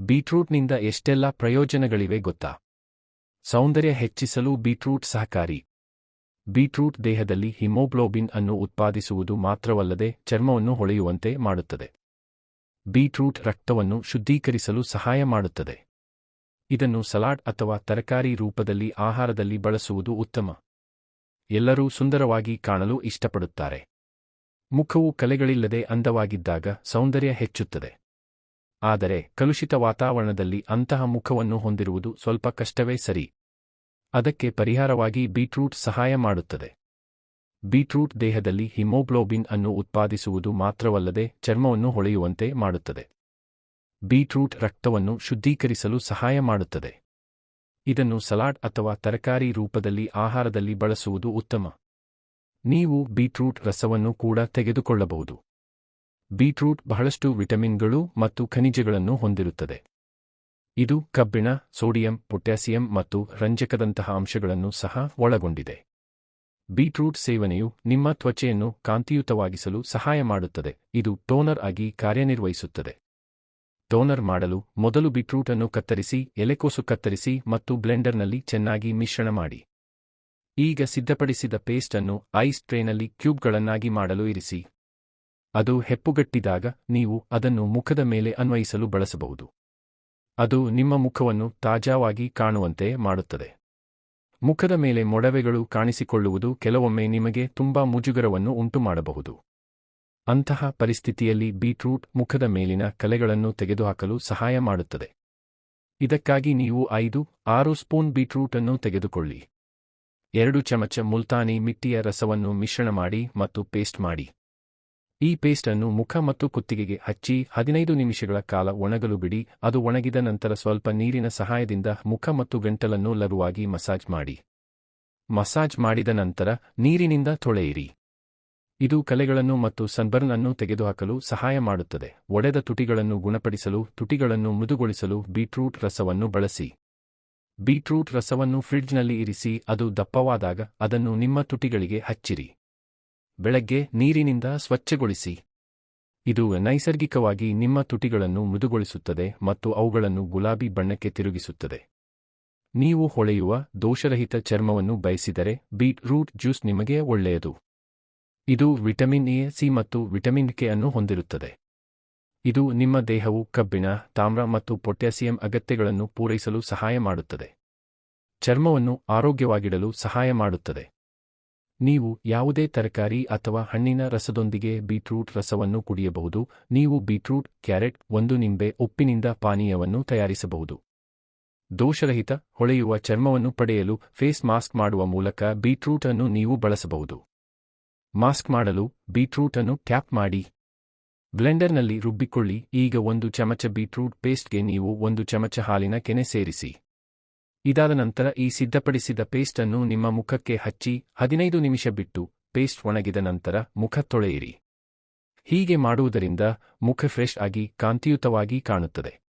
ಬೀಟ್ರೂಟ್ನಿಂದ ಎಷ್ಟೆಲ್ಲ ಪ್ರಯೋಜನಗಳಿವೆ ಗೊತ್ತಾ? ಸೌಂದರ್ಯ ಹೆಚ್ಚಿಸಲು ಬೀಟ್ರೂಟ್ ಸಹಕಾರಿ. ಬೀಟ್ರೂಟ್ ದೇಹದಲ್ಲಿ ಹಿಮೋಗ್ಲೋಬಿನ್ ಅನ್ನು ಉತ್ಪಾದಿಸುವುದು ಮಾತ್ರವಲ್ಲದೆ ಚರ್ಮವನ್ನು ಹೊಳೆಯುವಂತೆ ಮಾಡುತ್ತದೆ. ಬೀಟ್ರೂಟ್ ರಕ್ತವನ್ನು ಶುದ್ಧೀಕರಿಸಲು ಸಹಾಯ ಮಾಡುತ್ತದೆ. ಇದನ್ನು ಸಲಾಡ್ ಅಥವಾ ತರಕಾರಿ ರೂಪದಲ್ಲಿ ಆಹಾರದಲ್ಲಿ ಬಳಸುವುದು ಉತ್ತಮ. ಎಲ್ಲರೂ ಸುಂದರವಾಗಿ ಕಾಣಲು ಇಷ್ಟಪಡುತ್ತಾರೆ. ಮುಖವು ಕಲೆಗಳಿಲ್ಲದೆ ಅಂದವಾಗಿದ್ದಾಗ ಸೌಂದರ್ಯ ಹೆಚ್ಚುತ್ತದೆ. ಆದರೆ ಕಲುಷಿತ ವಾತಾವರಣದಲ್ಲಿ ಅಂತಹ ಮುಖವನ್ನು ಹೊಂದಿರುವುದು ಸ್ವಲ್ಪ ಕಷ್ಟವೇ ಸರಿ. ಅದಕ್ಕೆ ಪರಿಹಾರವಾಗಿ ಬೀಟ್ರೂಟ್ ಸಹಾಯ ಮಾಡುತ್ತದೆ. ಬೀಟ್ರೂಟ್ ದೇಹದಲ್ಲಿ ಹಿಮೋಗ್ಲೋಬಿನ್ ಅನ್ನು ಉತ್ಪಾದಿಸುವುದು ಮಾತ್ರವಲ್ಲದೆ ಚರ್ಮವನ್ನು ಹೊಳೆಯುವಂತೆ ಮಾಡುತ್ತದೆ. ಬೀಟ್ರೂಟ್ ರಕ್ತವನ್ನು ಶುದ್ಧೀಕರಿಸಲು ಸಹಾಯ ಮಾಡುತ್ತದೆ. ಇದನ್ನು ಸಲಾಡ್ ಅಥವಾ ತರಕಾರಿ ರೂಪದಲ್ಲಿ ಆಹಾರದಲ್ಲಿ ಬಳಸುವುದು ಉತ್ತಮ. ನೀವು ಬೀಟ್ರೂಟ್ ರಸವನ್ನು ಕೂಡ ತೆಗೆದುಕೊಳ್ಳಬಹುದು. ಬೀಟ್ರೂಟ್ ಬಹಳಷ್ಟು ವಿಟಮಿನ್ಗಳು ಮತ್ತು ಖನಿಜಗಳನ್ನು ಹೊಂದಿರುತ್ತದೆ. ಇದು ಕಬ್ಬಿಣ, ಸೋಡಿಯಂ, ಪೊಟ್ಯಾಸಿಯಂ ಮತ್ತು ರಂಜಕದಂತಹ ಅಂಶಗಳನ್ನು ಸಹ ಒಳಗೊಂಡಿದೆ. ಬೀಟ್ರೂಟ್ ಸೇವನೆಯು ನಿಮ್ಮ ತ್ವಚೆಯನ್ನು ಕಾಂತಿಯುತವಾಗಿಸಲು ಸಹಾಯ ಮಾಡುತ್ತದೆ. ಇದು ಟೋನರ್ ಆಗಿ ಕಾರ್ಯನಿರ್ವಹಿಸುತ್ತದೆ. ಟೋನರ್ ಮಾಡಲು ಮೊದಲು ಬೀಟ್ರೂಟ್ ಅನ್ನು ಕತ್ತರಿಸಿ, ಎಲೆಕೋಸು ಕತ್ತರಿಸಿ ಮತ್ತು ಬ್ಲೆಂಡರ್ನಲ್ಲಿ ಚೆನ್ನಾಗಿ ಮಿಶ್ರಣ ಮಾಡಿ. ಈಗ ಸಿದ್ಧಪಡಿಸಿದ ಪೇಸ್ಟ್ ಅನ್ನು ಐಸ್ ಟ್ರೇನಲ್ಲಿ ಕ್ಯೂಬ್ಗಳನ್ನಾಗಿ ಮಾಡಲು ಇರಿಸಿ. ಅದು ಹೆಪ್ಪುಗಟ್ಟಿದಾಗ ನೀವು ಅದನ್ನು ಮುಖದ ಮೇಲೆ ಅನ್ವಯಿಸಲು ಬಳಸಬಹುದು. ಅದು ನಿಮ್ಮ ಮುಖವನ್ನು ತಾಜಾವಾಗಿ ಕಾಣುವಂತೆ ಮಾಡುತ್ತದೆ. ಮುಖದ ಮೇಲೆ ಮೊಡವೆಗಳು ಕಾಣಿಸಿಕೊಳ್ಳುವುದು ಕೆಲವೊಮ್ಮೆ ನಿಮಗೆ ತುಂಬಾ ಮುಜುಗರವನ್ನು ಉಂಟುಮಾಡಬಹುದು. ಅಂತಹ ಪರಿಸ್ಥಿತಿಯಲ್ಲಿ ಬೀಟ್ರೂಟ್ ಮುಖದ ಮೇಲಿನ ಕಲೆಗಳನ್ನು ತೆಗೆದುಹಾಕಲು ಸಹಾಯ ಮಾಡುತ್ತದೆ. ಇದಕ್ಕಾಗಿ ನೀವು ಐದು, ಆರು ಸ್ಪೂನ್ ಬೀಟ್ರೂಟ್ ಅನ್ನು ತೆಗೆದುಕೊಳ್ಳಿ. ಎರಡು ಚಮಚ ಮುಲ್ತಾನಿ ಮಿಟ್ಟಿಯ ರಸವನ್ನು ಮಿಶ್ರಣ ಮಾಡಿ ಮತ್ತು ಪೇಸ್ಟ್ ಮಾಡಿ. ಈ ಪೇಸ್ಟ್ ಅನ್ನು ಮುಖ ಮತ್ತು ಕುತ್ತಿಗೆಗೆ ಹಚ್ಚಿ ಹದಿನೈದು ನಿಮಿಷಗಳ ಕಾಲ ಒಣಗಲು ಬಿಡಿ. ಅದು ಒಣಗಿದ ನಂತರ ಸ್ವಲ್ಪ ನೀರಿನ ಸಹಾಯದಿಂದ ಮುಖ ಮತ್ತು ಗಂಟಲನ್ನು ಲಘುವಾಗಿ ಮಸಾಜ್ ಮಾಡಿ. ಮಸಾಜ್ ಮಾಡಿದ ನಂತರ ನೀರಿನಿಂದ ತೊಳೆಯಿರಿ. ಇದು ಕಲೆಗಳನ್ನು ಮತ್ತು ಸನ್ಬರ್ನ್ ಅನ್ನು ತೆಗೆದುಹಾಕಲು ಸಹಾಯ ಮಾಡುತ್ತದೆ. ಒಡೆದ ತುಟಿಗಳನ್ನು ಗುಣಪಡಿಸಲು, ತುಟಿಗಳನ್ನು ಮೃದುಗೊಳಿಸಲು ಬೀಟ್ರೂಟ್ ರಸವನ್ನು ಬಳಸಿ. ಬೀಟ್ರೂಟ್ ರಸವನ್ನು ಫ್ರಿಡ್ಜ್ನಲ್ಲಿ ಇರಿಸಿ, ಅದು ದಪ್ಪವಾದಾಗ ಅದನ್ನು ನಿಮ್ಮ ತುಟಿಗಳಿಗೆ ಹಚ್ಚಿರಿ. ಬೆಳಗ್ಗೆ ನೀರಿನಿಂದ ಸ್ವಚ್ಛಗೊಳಿಸಿ. ಇದು ನೈಸರ್ಗಿಕವಾಗಿ ನಿಮ್ಮ ತುಟಿಗಳನ್ನು ಮೃದುಗೊಳಿಸುತ್ತದೆ ಮತ್ತು ಅವುಗಳನ್ನು ಗುಲಾಬಿ ಬಣ್ಣಕ್ಕೆ ತಿರುಗಿಸುತ್ತದೆ. ನೀವು ಹೊಳೆಯುವ ದೋಷರಹಿತ ಚರ್ಮವನ್ನು ಬಯಸಿದರೆ ಬೀಟ್ ರೂಟ್ ಜ್ಯೂಸ್ ನಿಮಗೆ ಒಳ್ಳೆಯದು. ಇದು ವಿಟಮಿನ್ ಎ, ಸಿ ಮತ್ತು ವಿಟಮಿನ್ ಕೆ ಅನ್ನು ಹೊಂದಿರುತ್ತದೆ. ಇದು ನಿಮ್ಮ ದೇಹವು ಕಬ್ಬಿಣ, ತಾಮ್ರ ಮತ್ತು ಪೊಟ್ಯಾಸಿಯಂ ಅಗತ್ಯಗಳನ್ನು ಪೂರೈಸಲು ಸಹಾಯ ಮಾಡುತ್ತದೆ. ಚರ್ಮವನ್ನು ಆರೋಗ್ಯವಾಗಿಡಲು ಸಹಾಯ ಮಾಡುತ್ತದೆ. ನೀವು ಯಾವುದೇ ತರಕಾರಿ ಅಥವಾ ಹಣ್ಣಿನ ರಸದೊಂದಿಗೆ ಬೀಟ್ರೂಟ್ ರಸವನ್ನು ಕುಡಿಯಬಹುದು. ನೀವು ಬೀಟ್ರೂಟ್, ಕ್ಯಾರೆಟ್, ಒಂದು ನಿಂಬೆ, ಉಪ್ಪಿನಿಂದ ಪಾನೀಯವನ್ನು ತಯಾರಿಸಬಹುದು. ದೋಷರಹಿತ, ಹೊಳೆಯುವ ಚರ್ಮವನ್ನು ಪಡೆಯಲು ಫೇಸ್ ಮಾಸ್ಕ್ ಮಾಡುವ ಮೂಲಕ ಬೀಟ್ರೂಟ್ ಅನ್ನು ನೀವು ಬಳಸಬಹುದು. ಮಾಸ್ಕ್ ಮಾಡಲು ಬೀಟ್ರೂಟ್ ಅನ್ನು ಟ್ಯಾಪ್ ಮಾಡಿ. ಬ್ಲೆಂಡರ್ನಲ್ಲಿ ರುಬ್ಬಿಕೊಳ್ಳಿ. ಈಗ ಒಂದು ಚಮಚ ಬೀಟ್ರೂಟ್ ಪೇಸ್ಟ್ಗೆ ನೀವು ಒಂದು ಚಮಚ ಹಾಲಿನ ಕೆನೆ ಸೇರಿಸಿ. ಇದಾದ ನಂತರ ಈ ಸಿದ್ಧಪಡಿಸಿದ ಪೇಸ್ಟ್ ಅನ್ನು ನಿಮ್ಮ ಮುಖಕ್ಕೆ ಹಚ್ಚಿ ಹದಿನೈದು ನಿಮಿಷ ಬಿಟ್ಟು ಪೇಸ್ಟ್ ಒಣಗಿದ ನಂತರ ಮುಖ ತೊಳೆಯಿರಿ. ಹೀಗೆ ಮಾಡುವುದರಿಂದ ಮುಖ ಫ್ರೆಶ್ ಆಗಿ ಕಾಂತಿಯುತವಾಗಿ ಕಾಣುತ್ತದೆ.